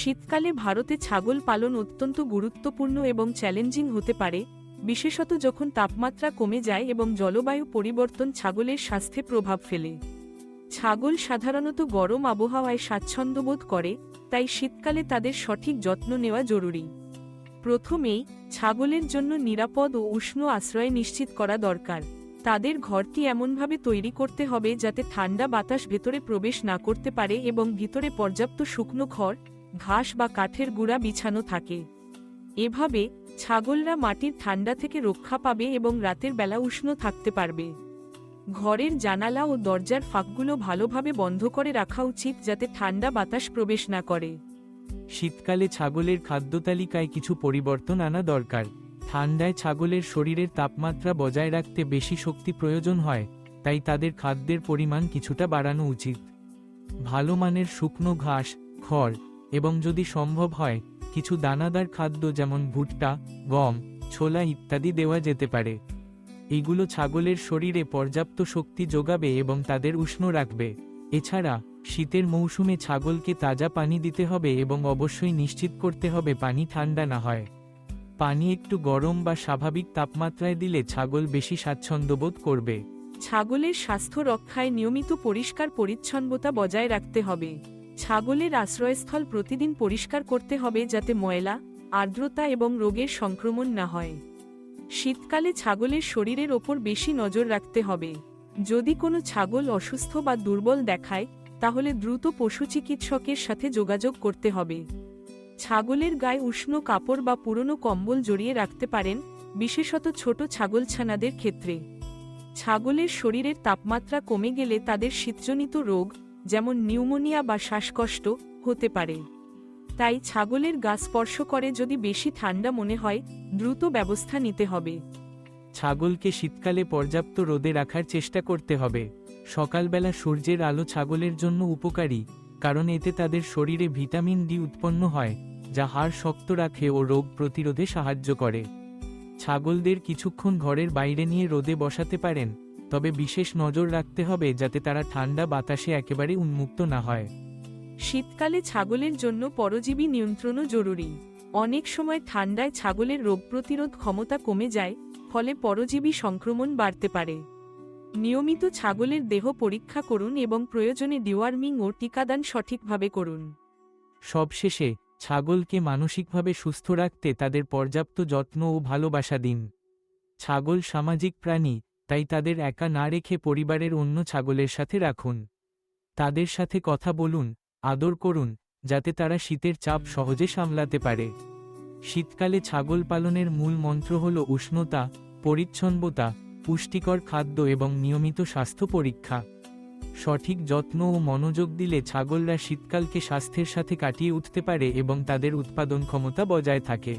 শীতকালে ভারতে ছাগল পালন অত্যন্ত গুরুত্বপূর্ণ এবং চ্যালেঞ্জিং হতে পারে, বিশেষত যখন তাপমাত্রা কমে যায় এবং জলবায়ু পরিবর্তন ছাগলের স্বাস্থ্যে প্রভাব ফেলে। ছাগল সাধারণত গরম আবহাওয়ায় স্বাচ্ছন্দ্যবোধ করে, তাই শীতকালে তাদের সঠিক যত্ন নেওয়া জরুরি। প্রথমেই, ছাগলের জন্য নিরাপদ ও উষ্ণ আশ্রয় নিশ্চিত করা দরকার। তাদের ঘরটি এমনভাবে তৈরি করতে হবে যাতে ঠান্ডা বাতাস ভেতরে প্রবেশ না করতে পারে এবং ভিতরে পর্যাপ্ত শুকনো খড় ঘাস বা কাঠের গুঁড়া বিছানো থাকে। এভাবে ছাগলরা মাটির ঠান্ডা থেকে রক্ষা পাবে এবং রাতের বেলা উষ্ণ থাকতে পারবে। ঘরের জানালা ও দরজার ফাঁকগুলো ভালোভাবে বন্ধ করে রাখা উচিত যাতে ঠান্ডা বাতাস প্রবেশ না করে। শীতকালে ছাগলের খাদ্য তালিকায় কিছু পরিবর্তন আনা দরকার। ঠান্ডায় ছাগলের শরীরের তাপমাত্রা বজায় রাখতে বেশি শক্তি প্রয়োজন হয়, তাই তাদের খাদ্যের পরিমাণ কিছুটা বাড়ানো উচিত। ভালো মানের শুকনো ঘাস, খড় এবং যদি সম্ভব হয়, কিছু দানাদার খাদ্য যেমন ভুট্টা, গম, ছোলা ইত্যাদি দেওয়া যেতে পারে। এগুলো ছাগলের শরীরে পর্যাপ্ত শক্তি যোগাবে এবং তাদের উষ্ণ রাখবে। এছাড়া, শীতের মৌসুমে ছাগলকে তাজা পানি দিতে হবে এবং অবশ্যই নিশ্চিত করতে হবে পানি ঠান্ডা না হয়। পানি একটু গরম বা স্বাভাবিক তাপমাত্রায় দিলে ছাগল বেশি স্বাচ্ছন্দ্যবোধ করবে। ছাগলের স্বাস্থ্য রক্ষায় নিয়মিত পরিষ্কার পরিচ্ছন্নতা বজায় রাখতে হবে। ছাগলের আশ্রয়স্থল প্রতিদিন পরিষ্কার করতে হবে যাতে ময়লা, আর্দ্রতা এবং রোগের সংক্রমণ না হয়। শীতকালে ছাগলের শরীরের ওপর বেশি নজর রাখতে হবে। যদি কোনো ছাগল অসুস্থ বা দুর্বল দেখায়, তাহলে দ্রুত পশু চিকিৎসকের সাথে যোগাযোগ করতে হবে। ছাগলের গায়ে উষ্ণ কাপড় বা পুরনো কম্বল জড়িয়ে রাখতে পারেন, বিশেষত ছোট ছাগলছানাদের ক্ষেত্রে। ছাগলের শরীরের তাপমাত্রা কমে গেলে তাদের শীতজনিত রোগ যেমন নিউমোনিয়া বা শ্বাসকষ্ট হতে পারে। তাই ছাগলের গা স্পর্শ করে যদি বেশি ঠান্ডা মনে হয়, দ্রুত ব্যবস্থা নিতে হবে। ছাগলকে শীতকালে পর্যাপ্ত রোদে রাখার চেষ্টা করতে হবে। সকালবেলা সূর্যের আলো ছাগলের জন্য উপকারী, কারণ এতে তাদের শরীরে ভিটামিন ডি উৎপন্ন হয়, যা হাড় শক্ত রাখে ও রোগ প্রতিরোধে সাহায্য করে। ছাগলদের কিছুক্ষণ ঘরের বাইরে নিয়ে রোদে বসাতে পারেন তবে বিশেষ নজর রাখতে হবে যাতে তারা ঠান্ডা বাতাসে একেবারে উন্মুক্ত না হয়। শীতকালে ছাগলের জন্য পরজীবী নিয়ন্ত্রণও জরুরি। অনেক সময় ঠান্ডায় ছাগলের রোগ প্রতিরোধ ক্ষমতা কমে যায় ফলে পরজীবী সংক্রমণ বাড়তে পারে। নিয়মিত ছাগলের দেহ পরীক্ষা করুন এবং প্রয়োজনে ডিওয়ার্মিং ও টিকাদান সঠিকভাবে করুন। সবশেষে ছাগলকে মানসিকভাবে সুস্থ রাখতে তাদের পর্যাপ্ত যত্ন ও ভালোবাসা দিন। ছাগল সামাজিক প্রাণী তাই তাদের একা না রেখে পরিবারের অন্য ছাগলের সাথে রাখুন। তাদের সাথে কথা বলুন, আদর করুন, যাতে তারা শীতের চাপ সহজে সামলাতে পারে। শীতকালে ছাগল পালনের মূল মন্ত্র হল উষ্ণতা, পরিচ্ছন্নতা, পুষ্টিকর খাদ্য এবং নিয়মিত স্বাস্থ্য পরীক্ষা। সঠিক যত্ন ও মনোযোগ দিলে ছাগলরা শীতকালকে স্বাস্থ্যের সাথে কাটিয়ে উঠতে পারে এবং তাদের উৎপাদন ক্ষমতা বজায় থাকে।